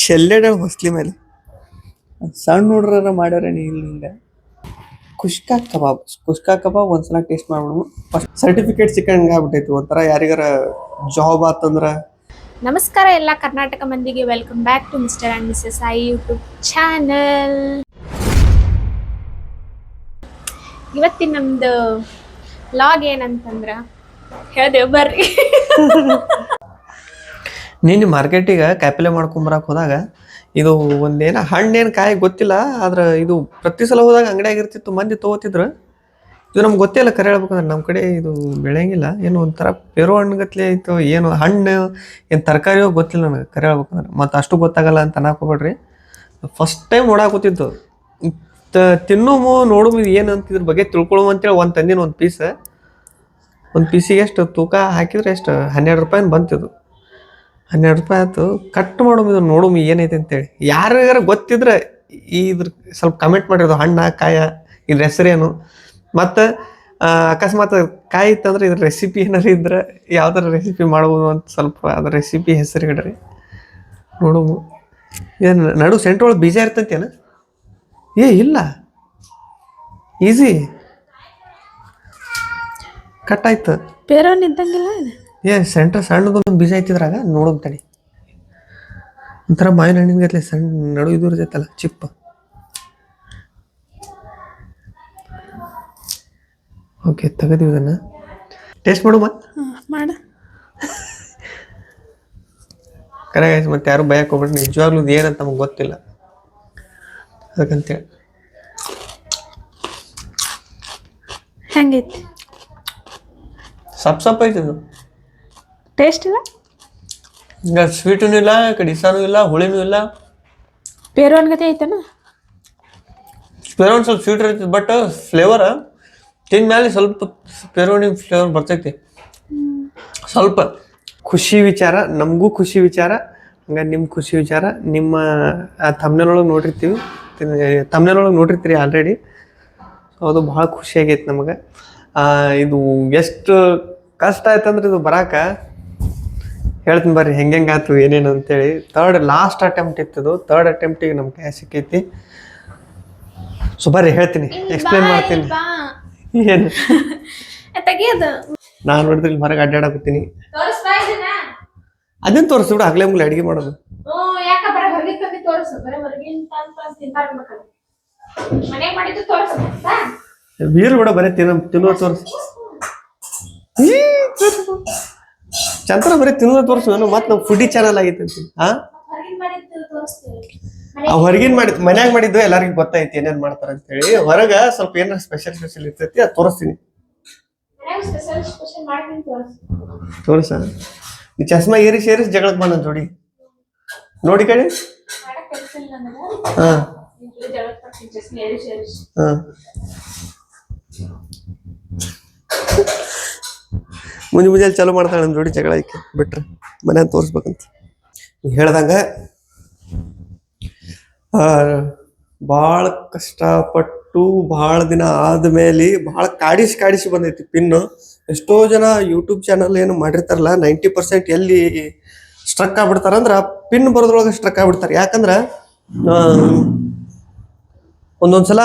ಚೆಲ್ಲೆಡ ಹೊಸ್ಲಿ ಮೇಲೆ. ಸಣ್ಣ ಹುಡ್ರ ಮಾಡ್ಯಾರ ನೀ ಇಲ್ಲಿಂದ ಹಿಂಗ ಕುಷ್ಕಾ ಕಬಾಬ್. ಕುಷ್ಕಾ ಕಬಾಬ್ ಒಂದ್ಸಲ ಟೇಸ್ಟ್ ಮಾಡ್ಬಿಡು. ಫಸ್ಟ್ ಸರ್ಟಿಫಿಕೇಟ್ ಸಿಕ್ಕಂಗ ಆಗ್ಬಿಟ್ಟೈತಿ. ಒಂಥರ ಯಾರಿಗಾರ ಜಾಬ್ ಆತಂದ್ರ. ನಮಸ್ಕಾರ ಎಲ್ಲ ಕರ್ನಾಟಕ ಮಂದಿಗೆ. Welcome back to mister and missus I YouTube channel ಇವತ್ತಿನ ನಮ್ದು ಲಾಗ್ ಏನಂತಂದ್ರ ಹೇಳ್ದೇವ್ ಬರ್ರಿ. ನೀನು ಮಾರ್ಕೆಟಿಗೆ ಕಾಯಿಪಲ್ಯ ಮಾಡ್ಕೊಂಬರಕ್ಕೆ ಹೋದಾಗ ಇದು ಒಂದೇನ ಹಣ್ಣೇನು ಕಾಯಿ ಗೊತ್ತಿಲ್ಲ, ಆದ್ರೆ ಇದು ಪ್ರತಿ ಸಲ ಹೋದಾಗ ಅಂಗಡಿಯಾಗ ಇರ್ತಿತ್ತು ಮಂದಿ ತೊಗೋತಿದ್ರು. ಇದು ನಮ್ಗೆ ಗೊತ್ತಿಲ್ಲ ಕರೆ ಹೇಳ್ಬೇಕಂದ್ರೆ ನಮ್ಮ ಕಡೆ ಇದು ಬೆಳೆಯಂಗಿಲ್ಲ. ಏನು ಒಂಥರ ಪೇರು ಹಣ್ಣುಗತ್ಲೆ ಆಯಿತು, ಏನು ಹಣ್ಣು, ಏನು ತರಕಾರಿಯೋ ಗೊತ್ತಿಲ್ಲ ನನಗೆ ಕರೆ ಹೇಳ್ಬೇಕಂದ್ರೆ. ಮತ್ತು ಅಷ್ಟು ಗೊತ್ತಾಗಲ್ಲ ಅಂತ ಅನ್ನಕೋಬೇಡ್ರಿ. ಫಸ್ಟ್ ಟೈಮ್ ನೋಡಾಕೋತಿದ್ದು ತಿನ್ನು ನೋಡುವ ಇದು ಏನು ಅಂತ ಇದ್ರ ಬಗ್ಗೆ ತಿಳ್ಕೊಳ್ಳೋ ಅಂತೇಳಿ ಒಂದು ತಂದಿನ ಒಂದು ಪೀಸ್ ಒಂದು ಪೀಸಿಗೆ ಎಷ್ಟು ತೂಕ ಹಾಕಿದ್ರೆ ಎಷ್ಟು ಹನ್ನೆರಡು ರೂಪಾಯಿನ ಬಂತಿದ್ದು ಹನ್ನೆರಡು ರೂಪಾಯಿ ಆಯ್ತು. ಕಟ್ ಮಾಡೋದು ಇದು ನೋಡು ಏನೈತೆ ಅಂತೇಳಿ. ಯಾರಿಗಾರ ಗೊತ್ತಿದ್ರೆ ಈ ಇದ್ರ ಸ್ವಲ್ಪ ಕಮೆಂಟ್ ಮಾಡಿರೋದು ಹಣ್ಣ, ಕಾಯ, ಇದ್ರ ಹೆಸರೇನು ಮತ್ತು ಅಕಸ್ಮಾತ್ ಕಾಯಿ ಇತ್ತಂದ್ರೆ ಇದ್ರ ರೆಸಿಪಿ ಏನಾರು ಇದ್ರೆ ಯಾವ್ದಾರ ರೆಸಿಪಿ ಮಾಡ್ಬೋದು ಅಂತ ಸ್ವಲ್ಪ ಅದ್ರ ರೆಸಿಪಿ ಹೆಸರು ಇಡ್ರಿ. ನೋಡು ಏನು, ನಡು ಸೆಂಟ್ರ್ ಒಳಗೆ ಬೀಜ ಇರ್ತೈತೇನ? ಏ, ಇಲ್ಲ. ಈಸಿ ಕಟ್ ಆಯ್ತು. ಬೇರೆ ಇದ್ದಂಗಿಲ್ಲ ಏ ಸೆಂಟ್ರ್ ಸಣ್ಣದೊಂದು ಬೀಜ ಐತಿದ್ರಾಗ ನೋಡೋದು ತಡಿ. ಒಂಥರ ಮಾವಿನ ಹಣ್ಣಿನ ಗತ್ಲೆ ಸಣ್ಣ ನಡು ಇದು ಇರ್ತೈತಲ್ಲ ಚಿಪ್ಪ. ಓಕೆ ತೆಗೆದಿವಿ ಇದನ್ನ. ಟೇಸ್ಟ್ ಮಾಡು ಮತ್ತೆ ಮಾಡ. ಕರೆ ಆಯ್ತು ಮತ್ತೆ ಯಾರು ಭಯಕ್ಕೆ ಹೋಗ್ಬಿಟ್ಟು ನಿಜವಾಗ್ಲೂ ಏನಂತ ನಮಗೆ ಗೊತ್ತಿಲ್ಲ. ಅದಕ್ಕಂತೇಳಿ. ಹೆಂಗೈತಿ? ಸಪ್ ಸಪ್ ಐತಿ ಟೇಸ್ಟ್ ಇಲ್ಲ? ಈಗ ಸ್ವೀಟೂ ಇಲ್ಲ ಕಡಿಸಾನು ಇಲ್ಲ ಹುಳಿನೂ ಇಲ್ಲ. ಪೇರೋನ್ ಗತೆ ಐತನ? ಪೇರೋನ್ ಸ್ವಲ್ಪ ಸ್ವೀಟ್ ಇರ್ತೈತಿ ಬಟ್ ಫ್ಲೇವರ್ ತಿಂದ ಮೇಲೆ ಸ್ವಲ್ಪ ಪೇರೋನಿ ಫ್ಲೇವರ್ ಬರ್ತೈತಿ. ಸ್ವಲ್ಪ ಖುಷಿ ವಿಚಾರ ನಮಗೂ ಖುಷಿ ವಿಚಾರ ಹಂಗ ನಿಮ್ಮ ಖುಷಿ ವಿಚಾರ ನಿಮ್ಮ ಆ ತಮ್ನೆಲೊಳಗೆ ನೋಡಿರ್ತೀವಿ ತಮ್ನೆಲೊಳಗೆ ನೋಡಿರ್ತೀರಿ ಆಲ್ರೆಡಿ ಅದು ಭಾಳ ಖುಷಿ ಆಗೈತೆ ನಮಗೆ. ಇದು ಎಷ್ಟು ಕಷ್ಟ ಆಯ್ತಂದ್ರೆ ಇದು ಬರಾಕ ಹೇಳ್ತೀನಿ ಬರ್ರಿ ಹೆಂಗೆ ಆಯ್ತು ಏನೇನು ಅಂತೇಳಿ. ತರ್ಡ್ ಲಾಸ್ಟ್ ಅಟೆಂಪ್ಟ್ ಇತ್ತದು. ತರ್ಡ್ ಅಟೆಂಪ್ಟಿಗೆ ನಮ್ಮ ಕೈ ಸಿಕ್ಕೈತಿ. ಸೊ ಬರ್ರಿ ಹೇಳ್ತೀನಿ. ಎಕ್ಸ್ಪ್ಲೇನ್ ಮಾಡ್ತೀನಿ. ಏನು? ನಾನು ನೋಡಿದ್ರೆ ಇಲ್ಲಿ ಹೊರಗೆ ಅಡ್ಡಾಡಕತ್ತೀನಿ ಅದನ್ನ ತೋರಿಸಿ ಬಿಡು ಆಗ್ಲೇ ಮುಗ್ಲಿ ಅಡಿಗೆ ಮಾಡೋದು. ಬೀರು ಬಿಡ ಬರೀ ತಿನ್ನ ತಿನ್ನೋ ತೋರಿಸಿ. ಚಂದ್ರ ಬರೀ ತಿನ್ನೋದು ತೋರಿಸು ನಾನು ಮತ್ತೆ ನಾವು ಫುಡಿ ಚಾನಲ್ ಆಗೈತೆ ಅಂತೀನಿ ಹಾ ಹೊರಗಿನ ಆ ಮಾಡಿದ್ ಮನ್ಯಾಗ ಮಾಡಿದ್ದು ಎಲ್ಲರಿಗೂ ಗೊತ್ತೈತಿ ಏನೇನ್ ಮಾಡ್ತಾರ ಅಂತ ಹೇಳಿ ಹೊರಗ ಸ್ವಲ್ಪ ಏನಾರ ಸ್ಪೆಷಲ್ ಸ್ಪೆಷಲ್ ಇರ್ತೈತಿ ಅದು ತೋರಿಸ್ತೀನಿ. ತೋರಿಸು. ನೀ ಚಸ್ಮಾ ಏರಿಸಿ ಏರಿಸಿ ಜಗಳಕ್ಕೆ ಬಂದ ಜೋಡಿ. ನೋಡಿ ಕಡೆ ಕೆಲಸ ಹಾ. ಹಾ. ಮುಂಜೆ ಮುಂಜಾನೆ ಚಾಲು ಮಾಡ್ತಾಳೆ ನಮ್ಮ ಜೋಡಿ ಜಗಳ ಐಕೆ ಬಿಟ್ರೆ ಮನ್ಯಾಗ ತೋರಿಸ್ಬೇಕಂತ. ಹೇಳ್ದಂಗ ಭಾಳ ಕಷ್ಟಪಟ್ಟು ಭಾಳ ದಿನ ಆದ್ಮೇಲೆ ಭಾಳ ಕಾಡಿಸಿ ಕಾಡಿಸಿ ಬಂದೈತಿ ಪಿನ್ನು. ಎಷ್ಟೋ ಜನ ಯೂಟ್ಯೂಬ್ ಚಾನಲ್ ಏನು ಮಾಡಿರ್ತಾರಲ್ಲ, ನೈಂಟಿ ಪರ್ಸೆಂಟ್ ಎಲ್ಲಿ ಸ್ಟ್ರಕ್ ಆಗ್ಬಿಡ್ತಾರ ಅಂದ್ರೆ ಪಿನ್ ಬರೋದ್ರೊಳಗೆ ಸ್ಟ್ರಕ್ ಆಗ್ಬಿಡ್ತಾರೆ. ಯಾಕಂದ್ರೆ ಒಂದೊಂದ್ಸಲ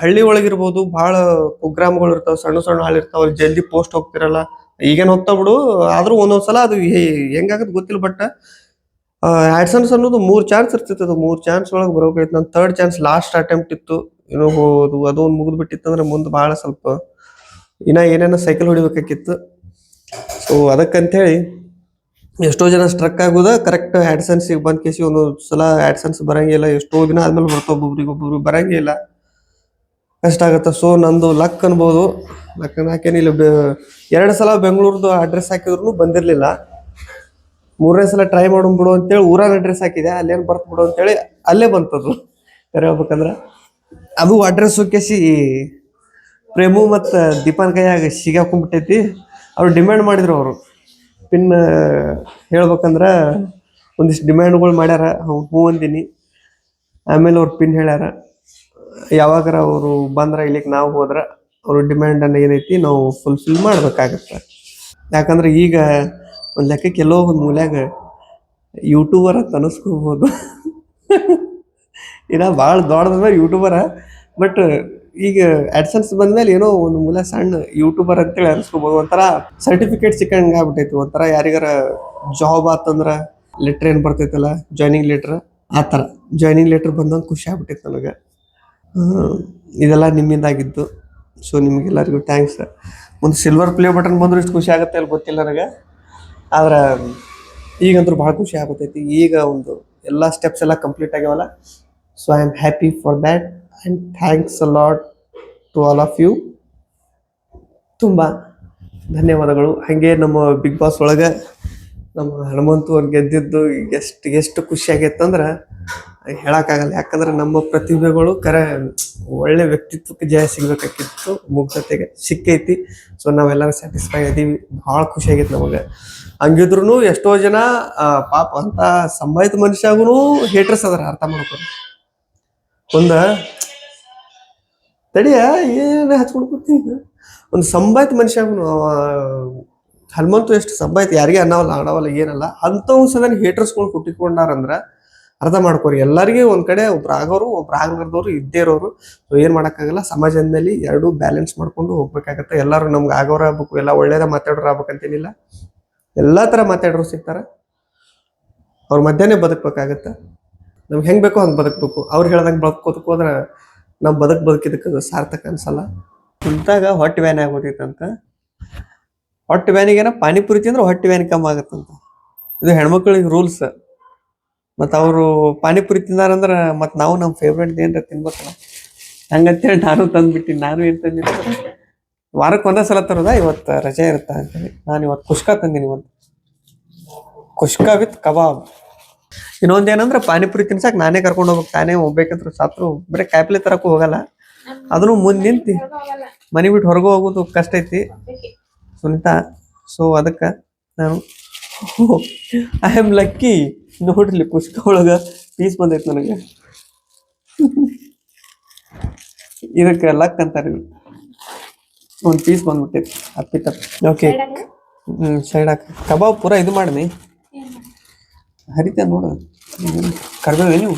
ಹಳ್ಳಿ ಒಳಗಿರ್ಬೋದು ಬಹಳ ಪ್ರೋಗ್ರಾಮ್ಗಳು ಇರ್ತಾವ, ಸಣ್ಣ ಸಣ್ಣ ಹಾಳು ಇರ್ತಾವ ಜಲ್ದಿ ಪೋಸ್ಟ್ ಹೋಗ್ತಿರಲ್ಲ. ಈಗೇನು ಹೋಗ್ತಾ ಬಿಡು, ಆದ್ರೂ ಒಂದೊಂದ್ಸಲ ಅದು ಹೆಂಗಾಗತ್ತೆ ಗೊತ್ತಿಲ್ಲ ಬಟ್ ಆಡ್ಸನ್ಸ್ ಅನ್ನೋದು ಮೂರ್ ಚಾನ್ಸ್ ಇರ್ತಿತ್ತು ಅದು. ಮೂರ್ ಚಾನ್ಸ್ ಒಳಗೆ ಬರೋಕೈತಿ ನನ್ನ ಥರ್ಡ್ ಚಾನ್ಸ್ ಲಾಸ್ಟ್ ಅಟೆಂಪ್ಟ್ ಇತ್ತು. ಏನೋ ಹೋದು ಅದು ಒಂದು ಮುಗಿದು ಬಿಟ್ಟಿತ್ತಂದ್ರೆ ಮುಂದೆ ಬಹಳ ಸ್ವಲ್ಪ ಇನ್ನ ಏನೇನೋ ಸೈಕಲ್ ಹೊಡಿಬೇಕಾಗಿತ್ತು. ಸೊ ಅದಕ್ಕಂತೇಳಿ ಎಷ್ಟೋ ಜನ ಸ್ಟ್ರಕ್ ಆಗೋದ ಕರೆಕ್ಟ್ ಆಡ್ಸನ್ಸಿಗೆ ಬಂದ್ ಕೇಸಿ ಒಂದು ಸಲ ಆಡ್ಸನ್ಸ್ ಬರಂಗಿಲ್ಲ. ಎಷ್ಟೋ ದಿನ ಆದ್ಮೇಲೆ ಬರ್ತಾವ ಒಬ್ಬೊಬ್ರಿಗೆ ಒಬ್ಬೊಬ್ರಿಗೆ ಬರಂಗಿಲ್ಲ. ಕಷ್ಟ ಆಗುತ್ತೆ. ಸೊ ನಂದು ಲಕ್ ಅನ್ಬೋದು. ಲಕ್ ಹಾಕೇನಿಲ್ಲ ಎರಡು ಸಲ ಬೆಂಗಳೂರದು ಅಡ್ರೆಸ್ ಹಾಕಿದ್ರು ಬಂದಿರಲಿಲ್ಲ. ಮೂರನೇ ಸಲ ಟ್ರೈ ಮಾಡೋಣ ಬಿಡು ಅಂತೇಳಿ ಊರಾಗ ಅಡ್ರೆಸ್ ಹಾಕಿದೆ. ಅಲ್ಲೇನು ಬರ್ತು ಬಿಡು ಅಂತೇಳಿ ಅಲ್ಲೇ ಬಂತದ್ರು ಕರೆ ಹೋಗ್ಬೇಕಂದ್ರೆ. ಅದು ಅಡ್ರೆಸ್ ಕೇಸಿ ಪ್ರೇಮು ಮತ್ತು ದೀಪನ್ ಕೈಯಾಗ ಸಿಗಾಕೊಂಡ್ಬಿಟ್ಟೈತಿ ಅವ್ರು ಡಿಮ್ಯಾಂಡ್ ಮಾಡಿದ್ರು ಅವರು. ಪಿನ್ ಹೇಳ್ಬೇಕಂದ್ರೆ ಒಂದಿಷ್ಟು ಡಿಮ್ಯಾಂಡ್ಗಳು ಮಾಡ್ಯಾರ. ಹ್ಞೂ ಅಂದಿನಿ. ಆಮೇಲೆ ಅವ್ರು ಪಿನ್ ಹೇಳ್ಯಾರ. ಯಾವಾಗಾರ ಅವರು ಬಂದ್ರೆ ಇಲ್ಲಿಗೆ ನಾವು ಹೋದ್ರೆ ಅವ್ರ ಡಿಮ್ಯಾಂಡ್ ಅನ್ನ ಏನೈತಿ ನಾವು ಫುಲ್ಫಿಲ್ ಮಾಡ್ಬೇಕಾಗತ್ತೆ. ಯಾಕಂದ್ರೆ ಈಗ ಒಂದು ಲೆಕ್ಕಕ್ಕೆ ಎಲ್ಲೋ ಒಂದು ಮೂಲ್ಯಾಗ ಯೂಟ್ಯೂಬರ್ ಅಂತ ಅನಿಸ್ಕೋಬೋದು. ಇನ್ನ ಭಾಳ ದೊಡ್ಡದ ಯೂಟ್ಯೂಬರ ಬಟ್ ಈಗ ಆಡ್ಸನ್ಸ್ ಬಂದ್ಮೇಲೆ ಏನೋ ಒಂದು ಮೂಲ ಸಣ್ಣ ಯೂಟ್ಯೂಬರ್ ಅಂತೇಳಿ ಅನ್ಸ್ಕೋಬೋದು. ಒಂಥರ ಸರ್ಟಿಫಿಕೇಟ್ ಸಿಕ್ಕಂಗೆ ಆಗ್ಬಿಟ್ಟೈತಿ. ಒಂಥರ ಯಾರಿಗಾರ ಜಾಬ್ ಆತಂದ್ರೆ ಲೆಟ್ರ್ ಏನು ಬರ್ತೈತಲ್ಲ ಜಾಯ್ನಿಂಗ್ ಲೆಟ್ರ್ ಆ ಥರ. ಜಾಯ್ನಿಂಗ್ ಲೆಟ್ರ್ ಬಂದಂಗೆ ಖುಷಿ ಆಗ್ಬಿಟ್ಟೈತೆ ನನಗೆ. ಇದೆಲ್ಲ ನಿಮ್ಮಿಂದ ಆಗಿದ್ದು ಸೊ ನಿಮಗೆಲ್ಲರಿಗೂ ಥ್ಯಾಂಕ್ಸ್ ಒಂದು ಸಿಲ್ವರ್ ಪ್ಲೇ ಬಟನ್ ಬಂದರೂ ಇಷ್ಟು ಖುಷಿ ಆಗುತ್ತೆ ಅಲ್ಲಿ ಗೊತ್ತಿಲ್ಲ ನನಗೆ. ಆದ್ರೆ, ಈಗಂತೂ ಭಾಳ ಖುಷಿ ಆಗುತ್ತೈತಿ. ಈಗ ಒಂದು ಎಲ್ಲ ಸ್ಟೆಪ್ಸ್ ಎಲ್ಲ complete ಆಗ್ಯಾವಲ್ಲ. So I am happy for that and thanks a lot to all of you ತುಂಬ ಧನ್ಯವಾದಗಳು. ಹಾಗೆ ನಮ್ಮ ಬಿಗ್ ಬಾಸ್ ಒಳಗೆ ನಮ್ಮ ಹನುಮಂತು ಅವ್ರು ಗೆದ್ದಿದ್ದು ಎಷ್ಟು ಎಷ್ಟು ಖುಷಿ ಆಗೈತಂದ್ರೆ ಹೇಳಕ್ಕಾಗಲ್ಲ. ಯಾಕಂದ್ರೆ ನಮ್ಮ ಪ್ರತಿಭೆಗಳು ಕರೆ ಒಳ್ಳೆ ವ್ಯಕ್ತಿತ್ವಕ್ಕೆ ಜಯ ಸಿಗ್ಬೇಕಾಗಿತ್ತು, ಮುಗ್ಧತೆಗೆ ಸಿಕ್ಕೈತಿ. ಸೊ ನಾವೆಲ್ಲರೂ ಸ್ಯಾಟಿಸ್ಫೈ ಇದೀವಿ. ಭಾಳ ಖುಷಿ ಆಗೈತೆ ನಮಗೆ. ಹಂಗಿದ್ರು ಎಷ್ಟೋ ಜನ ಪಾಪ ಅಂತ ಸಂಬಾಯಿತ ಮನುಷ್ಯಾಗೂ ಹೇಟರ್ಸ್ ಅದಾರ, ಅರ್ಥ ಮಾಡ್ಕೊಂಡು ಒಂದ ತಡಿಯ ಏನು ಹಚ್ಕೊಂಡು ಕೂತೀನಿ ಒಂದು ಸಂಬಾಯಿತ ಮನುಷ್ಯಾಗೂ ಹನುಮಂತು ಎಷ್ಟು ಸಂಬಾಯಿತು ಯಾರಿಗೆ ಅನ್ನವಲ್ಲ ಆಡವಲ್ಲ ಏನಲ್ಲ ಅಂಥವು ಸದನ ಹೇಟರ್ಸ್ಗಳು ಹುಟ್ಟಿಕೊಂಡಾರಂದ್ರ ಅರ್ಥ ಮಾಡ್ಕೋರಿ. ಎಲ್ಲರಿಗೆ ಒಂದ್ ಕಡೆ ಒಬ್ರು ಆಗೋರು ಒಬ್ರು ಆಗಲಾರ್ದವ್ರು ಇದ್ದೇ ಇರೋರು. ಸೊ ಏನ್ ಮಾಡಕ್ಕಾಗಲ್ಲ ಸಮಾಜದಲ್ಲಿ ಎರಡು ಬ್ಯಾಲೆನ್ಸ್ ಮಾಡ್ಕೊಂಡು ಹೋಗ್ಬೇಕಾಗತ್ತೆ. ಎಲ್ಲರೂ ನಮ್ಗೆ ಆಗೋರ ಆಗ್ಬೇಕು, ಎಲ್ಲ ಒಳ್ಳೇದ ಮಾತಾಡೋರು ಆಗ್ಬೇಕಂತೇನಿಲ್ಲ. ಎಲ್ಲಾ ತರ ಮಾತಾಡೋರು ಸಿಗ್ತಾರ. ಅವ್ರ ಮಧ್ಯಾಹ್ನ ಬದುಕ್ಬೇಕಾಗತ್ತೆ. ನಮ್ಗೆ ಹೆಂಗ್ ಬೇಕೋ ಹಂಗೆ ಬದುಕ್ಬೇಕು. ಅವ್ರು ಹೇಳ್ದಂಗೆ ಬದುಕೋದಕ್ಕೆ ಹೋದ್ರೆ ನಾವು ಬದುಕ್ ಬದುಕಿದಕ್ಕೆ ಸಾರ್ಥಕ ಅನ್ಸಲ್ಲ. ಕುಂತಾಗ ಹೊಟ್ಟೆ ವ್ಯಾನ್ ಆಗೋದಿತ್ತಂತ ಹೊಟ್ಟೆ ವ್ಯಾನಿಗೇನ ಪಾನಿಪುರಿ ತಿಂದ್ರೆ ಹೊಟ್ಟೆ ವ್ಯಾನ್ ಕಮ್ಮಿ ಆಗತ್ತಂತ. ಇದು ಹೆಣ್ಮಕ್ಳಿಗೆ ರೂಲ್ಸ್ ಮತ್ತು ಅವರು ಪಾನಿಪುರಿ ತಿಂದಾರಂದ್ರೆ ಮತ್ತು ನಾವು ನಮ್ಮ ಫೇವ್ರೇಟ್ ಏನ್ರ ತಿನ್ಬೇಕಲ್ಲ. ಹಂಗಂತೇಳಿ ನಾನು ತಂದುಬಿಟ್ಟಿನಿ, ನಾನು ಏನು ತಂದಿನಿ ವಾರಕ್ಕೆ ಒಂದೇ ಸಲ ತರೋದ? ಇವತ್ತು ರಜೆ ಇರುತ್ತಾ ಅಂತೇಳಿ. ನಾನು ಇವತ್ತು ಕುಷ್ಕ ತಂದೀನಿ ಇವತ್ತು. Kushka with kebab. ಇನ್ನೊಂದೇನಂದ್ರೆ ಪಾನಿಪುರಿ ತಿನ್ಸಕ್ಕೆ ನಾನೇ ಕರ್ಕೊಂಡು ಹೋಗ್ಬೇಕು. ತಾನೇ ಹೋಗ್ಬೇಕಂದ್ರೆ ಸಾತ್ರು ಬರೀ ಕಾಯಿಪಲ್ಲೆ ತರಕ್ಕೆ ಹೋಗಲ್ಲ. ಅದನ್ನು ಮುಂದೆ ನಿಂತು ಮನೆ ಬಿಟ್ಟು ಹೊರಗೆ ಹೋಗೋದು ಕಷ್ಟ ಐತಿ. ಸುನಿತಾ ಸೊ ಅದಕ್ಕೆ ನಾನು ಐ ಆಮ್ ಲಕ್ಕಿ ನೋಡ್ರಿ ಪುಷ್ಕ ಒಳಗ ಪೀಸ್ ಬಂದೈತೆ ನನಗೆ. ಇದಕ್ಕೆ ಲಕ್ ಅಂತಾರೆ ಒಂದು ಪೀಸ್ ಬಂದ್ಬಿಟ್ಟೈತಿ ಅಪ್ಪಿ ತಪ್ಪಿ ಓಕೆ ಹ್ಮ್ ಸೈಡ್ ಹಾಕ. ಕಬಾಬ್ ಪೂರ ಇದು ಮಾಡಿನಿ. ಹರಿತ ನೋಡು. ಕರ್ಬೇವೆ ನೀವು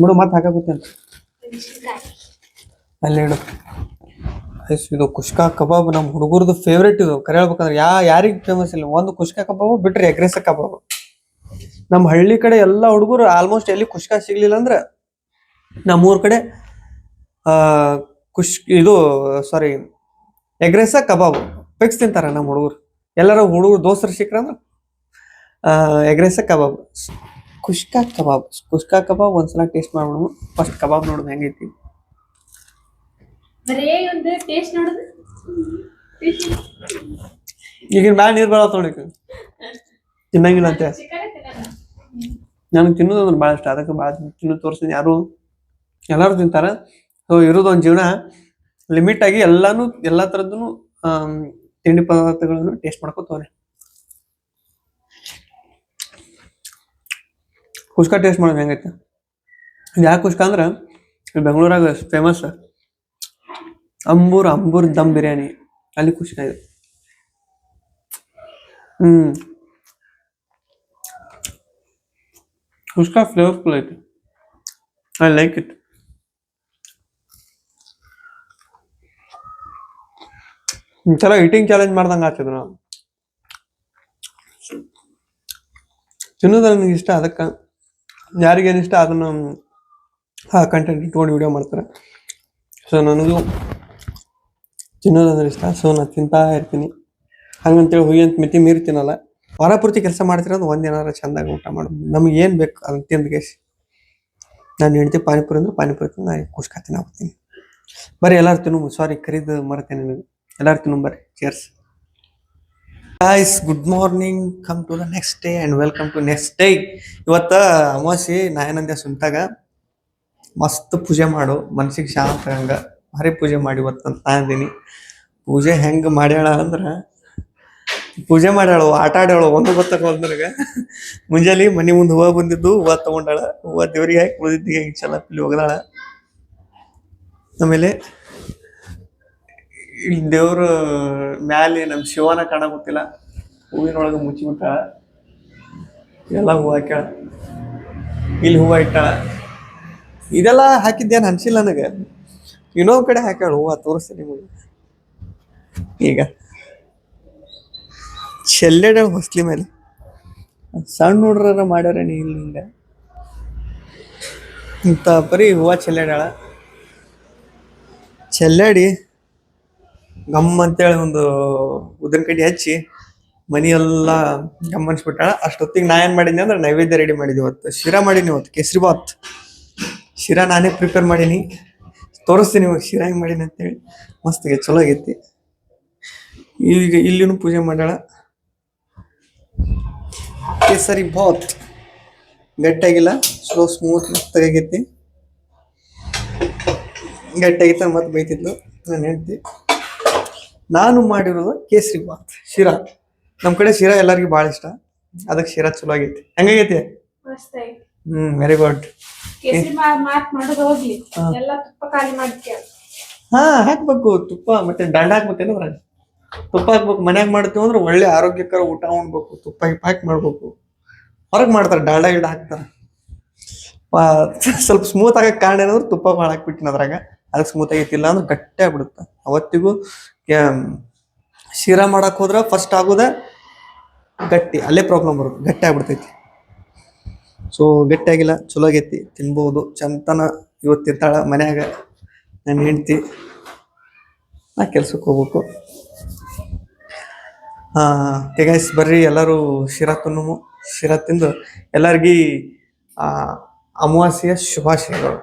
ನೋಡು ಮತ್ತೆ ಹಾಕಬೇಕಂತ ಅಲ್ಲಿ ಇಡು ಐಸ್ ಇದು ಕುಷ್ಕಾ ಕಬಾಬ್ ನಮ್ಮ ಹುಡುಗರದು ಫೇವ್ರೇಟ್ ಇದು. ಕರೆ ಹೇಳ್ಬೇಕಂದ್ರೆ ಯಾ ಯಾರಿಗೆ ಫೇಮಸ್ ಇಲ್ಲ? ಒಂದು ಕುಷ್ಕಾ ಕಬಾಬು ಬಿಟ್ರಿ ಎಗ್ರೆಸ ಕಬಾಬ್. ನಮ್ಮ ಹಳ್ಳಿ ಕಡೆ ಎಲ್ಲ ಹುಡುಗರು ಆಲ್ಮೋಸ್ಟ್ ಎಲ್ಲಿ ಕುಷ್ಕಾ ಸಿಗ್ಲಿಲ್ಲ ಅಂದ್ರೆ ನಮ್ಮೂರ ಕಡೆ ಆ ಕುಶ್ ಇದು ಸಾರಿ ಎಗ್ರೆಸ ಕಬಾಬ್ ಫಿಕ್ಸ್ ತಿಂತಾರ ನಮ್ಮ ಹುಡುಗರು. ಎಲ್ಲರೂ ಹುಡುಗರು ದೋಸ್ತರು ಸಿಕ್ಕ್ರಂದ್ರೆ ಎಗ್ರೆಸ kebab. Kushka kebab kushka kebab ಒಂದ್ಸಲ ಟೇಸ್ಟ್ ಮಾಡ್ಬಿಡು. ಫಸ್ಟ್ ಕಬಾಬ್ ನೋಡೋದು ಹೆಂಗೈತಿ ಈಗಿನ ಮ್ಯಾಲ ನೀರ್ ಬರತ್ತ ನೋಡಿ ತಿನ್ನಂಗಿಲ್ಲ ಅಂತ. ನನಗೆ ತಿನ್ನೋದು ಅಂದ್ರೆ ಭಾಳ ಇಷ್ಟ. ಅದಕ್ಕೆ ಭಾಳ ತಿನ್ನು ತೋರಿಸ್ತೀನಿ ಯಾರು ಎಲ್ಲರೂ ತಿಂತಾರೆ. ಸೊ ಇರೋದು ಒಂದು ಜೀವನ ಲಿಮಿಟ್ ಆಗಿ ಎಲ್ಲಾನು, ಎಲ್ಲ ಥರದ್ದು ತಿಂಡಿ ಪದಾರ್ಥಗಳನ್ನು ಟೇಸ್ಟ್ ಮಾಡ್ಕೋತವ್ರೆ ಕುಷ್ಕ ಟೇಸ್ಟ್ ಮಾಡೋದು ಹೆಂಗೈತೆ ಇದು ಯಾಕೆ ಕುಷ್ಕ ಅಂದ್ರೆ ಬೆಂಗಳೂರಾಗ ಫೇಮಸ್ ಅಂಬೂರ್ ಅಂಬೂರ್ ದಮ್ ಬಿರಿಯಾನಿ. ಅಲ್ಲಿ ಕುಷ್ಕ ಇದೆ. ಹ್ಮ್. ಕುಷ್ಕ ಫ್ಲೇವರ್ಫುಲ್ ಐತಿ ಐ ಲೈಕ್ ಇಟ್ ಒಂಥರ ಈಟಿಂಗ್ ಚಾಲೆಂಜ್ ಮಾಡ್ದಂಗೆ ಆಗ್ತದೆ ನಾವು ತಿನ್ನೋದು ನನಗೆ ಇಷ್ಟ? ಅದಕ್ಕೆ ಯಾರಿಗೇನು ಇಷ್ಟ ಅದನ್ನು, ಆ ಕಂಟೆಂಟ್ ಇಟ್ಕೊಂಡು ವಿಡಿಯೋ ಮಾಡ್ತಾರೆ. ಸೊ ನನಗೂ ತಿನ್ನೋದಂದ್ರೆ ಇಷ್ಟ. ಸೊ ನಾನು ತಿಂತಾ ಇರ್ತೀನಿ. ಹಂಗಂತೇಳಿ ಹುಯಿ ಅಂತ ಮಿತಿ ಮೀರಿ ತಿನ್ನಲ್ಲ ವಾರ ಪೂರ್ತಿ ಕೆಲಸ ಮಾಡ್ತಿರೋದು ಒಂದೇನಾರ ಚಂದಾಗ ಊಟ ಮಾಡೋದು. ನಮಗೆ ಏನು ಬೇಕು ಅದನ್ನ ತಿಂದ್ಗೆ ನಾನು ಹೆಂಡ್ತಿ ಪಾನಿಪುರಿ ಅಂದ್ರೆ ಪಾನಿಪುರಿ ತಿಂದು ನಾನು ಕುಷ್ಕ ತಿನ್ನೋಗ್ತೀನಿ ಬರ್ರಿ, ಎಲ್ಲಾರು ತಿನ್ನು. ಸಾರಿ ಕರೀದು ಮರ್ತೇನೆ ನಿಮಗೆ ಎಲ್ಲಾರು ತಿನ್ನು ಬರ್ರಿ. Cheers guys good morning come to the next day and welcome to next day ಇವತ್ತು ಅಮಾವಾಸ್ಯೆ, ನಾಯನಂದ್ಯ ಸುಂತಾಗ ಮಸ್ತ್ ಪೂಜೆ ಮಾಡು. ಮನ್ಸಿಗೆ ಶಾಂತ ಹಂಗೆ. ಭಾರಿ ಪೂಜೆ ಮಾಡಿ ಇವತ್ತು ಅಂತ ಅಂದೀನಿ ಪೂಜೆ ಹೆಂಗೆ ಮಾಡ್ಯಾಳ ಅಂದ್ರ ಪೂಜೆ ಮಾಡ್ಯಾಳು, ಆಟ ಆಡ್ಯಾಳು, ಒಂದು ಗೊತ್ತಾಗ ನನಗೆ. ಮುಂಜಾನೆ ಮನೆ ಮುಂದೆ ಹೂವ ಬಂದಿದ್ದು, ಹೂವ ತಗೊಂಡಾಳ. ಹೂವ ದೇವ್ರಿಗೆ ಹಾಕಿ ಉಳಿದಿದ್ದಿಗೆ ಚಲ ಇಲ್ಲಿ ಹೋಗದಾಳ. ಆಮೇಲೆ ಇಲ್ಲಿ ದೇವ್ರ ಮ್ಯಾಲೆ ನಮ್ ಶಿವನ ಕಾಣಾಗುತ್ತಿಲ್ಲ ಹೂವಿನೊಳಗೆ ಮುಚ್ಚಿಬಿಟ್ಟಾಳ ಎಲ್ಲ ಹೂವು ಹಾಕ್ಯಾಳ. ಇಲ್ಲಿ ಹೂವು ಇಟ್ಟಾಳ. ಇದೆಲ್ಲ ಹಾಕಿದ್ದೇನು ಅನ್ಸಿಲ್ಲ ನನಗೆ. ಇನ್ನೊಂದ್ ಕಡೆ ಹಾಕ್ಯಾಳ, ಹೂವು ತೋರಿಸ್ತೀನಿ ನಿಮಗೆ. ಈಗ. ಚೆಲ್ಲೆಡಳ ಹೊಸ್ಲಿ ಮೇಲೆ. ಸಣ್ಣ ಹುಡ್ರ ಮಾಡ್ಯಾರ ನೀ ಇಲ್ಲಿ ಹಿಂಗೆ ಇಂಥ ಬರೀ ಹೂವು ಚೆಲ್ಲಾಡ್ಯಾಳ ಚೆಲ್ಲಾಡಿ ಗಮ್ ಅಂತೇಳಿ ಒಂದು ಉದ್ದಿನ ಕಡ್ಡಿ ಹಚ್ಚಿ ಮನೆಯೆಲ್ಲ ಗಮ್ ಅಷ್ಟೊತ್ತಿಗೆ ನಾ ಏನು ಮಾಡಿದ್ನಿ ಅಂದ್ರೆ ನೈವೇದ್ಯ ರೆಡಿ ಮಾಡಿದ್ವಿ ಇವತ್ತು. ಶಿರಾ ಮಾಡೀನಿ ಇವತ್ತು, ಕೇಸರಿ ಬಾತ್. ಶಿರಾ ನಾನೇ ಪ್ರಿಪೇರ್ ಮಾಡೀನಿ. ತೋರಿಸ್ತೀನಿ ಇವಾಗ ಶಿರಾ ಹೆಂಗೆ ಮಾಡೀನಿ ಅಂತೇಳಿ. ಮಸ್ತಿಗೆ ಚಲೋ ಆಗೈತಿ. ಈಗ ಇಲ್ಲಿನೂ ಪೂಜೆ ಮಾಡ್ಯಾಳ. ಕೇಸರಿ ಬಾತ್. ಗಟ್ಟಿಯಾಗಿಲ್ಲ ಸ್ಲೋ ಸ್ಮೂತ್ ಮಸ್ತಾಗೈತಿ ಗಟ್ಟಾಗಿತ್ತ ಮತ್ತೆ ಬೈತಿದ್ಲು. ನಾನು ಹೇಳ್ತಿ ನಾನು ಮಾಡಿರೋದು ಕೇಸರಿ ಭಾತ್ ಶಿರಾ. ನಮ್ಮ ಕಡೆ ಶಿರಾ ಎಲ್ಲರಿಗೂ ಭಾಳ ಇಷ್ಟ. ಅದಕ್ಕೆ ಶಿರಾ ಚಲೋ ಆಗೈತಿ. ಹೆಂಗಾಗೈತಿ? ಮಸ್ತ್ ಹ್ಮ್ ವೆರಿ ಗುಡ್ ಹಾ. ಹಾಕ್ಬೇಕು ತುಪ್ಪ ಮತ್ತೆ ದಂಡ ಹಾಕ್ಬೇಕೇನು ಅದ್ರಾಗ ತುಪ್ಪ ಹಾಕ್ಬೇಕು, ಮನ್ಯಾಗ ಮಾಡ್ತೀವಿ ಅಂದ್ರೆ ಒಳ್ಳೆ ಆರೋಗ್ಯಕರ ಊಟ ಉಣ್ಬೇಕು, ತುಪ್ಪ ಗಿಪ್ಪ ಹಾಕಿ ಮಾಡ್ಬೇಕು. ಹೊರಗೆ ಮಾಡ್ತಾರೆ ಡಾಲ್ಡ ಗಿಡ ಹಾಕ್ತಾರೆ. ಸ್ವಲ್ಪ ಸ್ಮೂತ್ ಆಗಕ್ಕೆ ಕಾರಣ ಏನಂದ್ರೆ ತುಪ್ಪ ಭಾಳ ಹಾಕ್ಬಿಟ್ಟಿನ ಅದ್ರಾಗ. ಅದಕ್ಕೆ ಸ್ಮೂತ್ ಆಗೈತಿಲ್ಲ ಅಂದ್ರೆ ಗಟ್ಟಿ ಆಗ್ಬಿಡುತ್ತೆ. ಅವತ್ತಿಗೂ ಶೀರಾ ಶಿರಾ ಮಾಡಕ್ ಹೋದ್ರೆ ಫಸ್ಟ್ ಆಗೋದ ಗಟ್ಟಿ, ಅಲ್ಲೇ ಪ್ರಾಬ್ಲಮ್ ಬರುತ್ತೆ, ಗಟ್ಟಿ ಆಗ್ಬಿಡ್ತೈತಿ. ಸೊ ಗಟ್ಟಿ ಆಗಿಲ್ಲ, ಚಲೋ ಆಗೈತಿ, ತಿನ್ಬೋದು. ಚಂತನ ಇವತ್ತಿರ್ತಾಳೆ ಮನ್ಯಾಗ ನನ್ನ ಹೆಂಡ್ತಿ. ನಾ ಕೆಲ್ಸಕ್ಕೆ ಹೋಗ್ಬೇಕು. ಗೈಸ್ ಬರ್ರಿ ಎಲ್ಲರೂ ಶಿರಾ ತಿನ್ನು ಶಿರಾ ತಿಂದು ಎಲ್ಲರಿಗೂ ಅಮಾವಾಸ್ಯೆಯ ಶುಭಾಶಯಗಳು.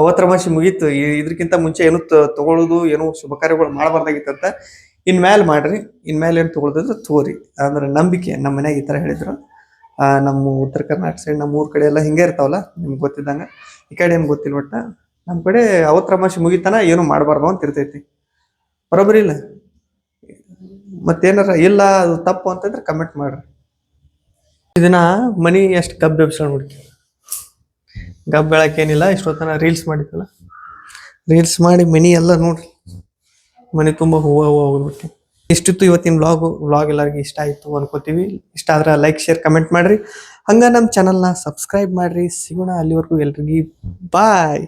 ಅವತ್ತರ ಮಾಸಿ ಮುಗೀತು ಇದಕ್ಕಿಂತ ಮುಂಚೆ ಏನು ತಗೊಳ್ಳೋದು ಏನು ಶುಭ ಕಾರ್ಯಗಳು ಮಾಡಬಾರ್ದಾಗಿತ್ತಂತ ಇನ್ಮೇಲೆ ಮಾಡ್ರಿ ಇನ್ಮೇಲೆ ಏನು ತಗೊಳ್ದಿದ್ರೆ ತೋರಿ ಅಂದ್ರೆ ನಂಬಿಕೆ, ನಮ್ಮ ಮನ್ಯಾಗ ಈ ಥರ ಹೇಳಿದ್ರು. ನಮ್ಮ ಉತ್ತರ ಕರ್ನಾಟಕ ಸೈಡ್, ನಮ್ಮ ಊರ ಕಡೆ ಎಲ್ಲ ಹಿಂಗೆ ಇರ್ತಾವಲ್ಲ, ನಿಮ್ಗೆ ಗೊತ್ತಿದ್ದಂಗೆ. ಈ ಕಡೆ ಏನು ಗೊತ್ತಿಲ್ಲ ನಮ್ಮ ಕಡೆ ಅವತ್ತರ ಮಾಸಿ ಮುಗಿತನ ಏನು ಮಾಡಬಾರ್ದು ಅಂತ ಇರ್ತೈತಿ. ಬರೋಬ್ಬರಿ ಇಲ್ಲ. ಮತ್ತೇನಾರ ಇಲ್ಲ, ಅದು ತಪ್ಪು ಅಂತಂದ್ರೆ ಕಮೆಂಟ್ ಮಾಡ್ರಿ. ಇದನ್ನ ಮನಿ ಎಷ್ಟು ಗಬ್ ಎಬ್ಸ್ಕೊಂಡು ಬಿಡ್ತೀವಿ ಗಬ್ ಬೆಳಕ ಏನಿಲ್ಲ, ಇಷ್ಟೊತ್ತನ ರೀಲ್ಸ್ ಮಾಡಿದ್ದಲ್ಲ ರೀಲ್ಸ್ ಮಾಡಿ ಮನಿ ಎಲ್ಲ ನೋಡ್ರಿ. ಮನೆ ತುಂಬ ಹೂವು ಹೂವು ಹೋಗ್ಬಿಟ್ಟು ಇಷ್ಟಿತ್ತು ಇವತ್ತಿನ ವ್ಲಾಗು ವ್ಲಾಗ್ ಎಲ್ಲರಿಗೂ ಇಷ್ಟ ಆಯಿತು ಅನ್ಕೋತೀವಿ. ಇಷ್ಟ ಆದ್ರೆ ಲೈಕ್ ಶೇರ್ ಕಮೆಂಟ್ ಮಾಡ್ರಿ. ಹಂಗೆ ನಮ್ಮ ಚಾನಲ್ನ ಸಬ್ಸ್ಕ್ರೈಬ್ ಮಾಡ್ರಿ. ಸಿಗೋಣ ಅಲ್ಲಿವರೆಗೂ ಎಲ್ರಿಗೂ. ಬಾಯ್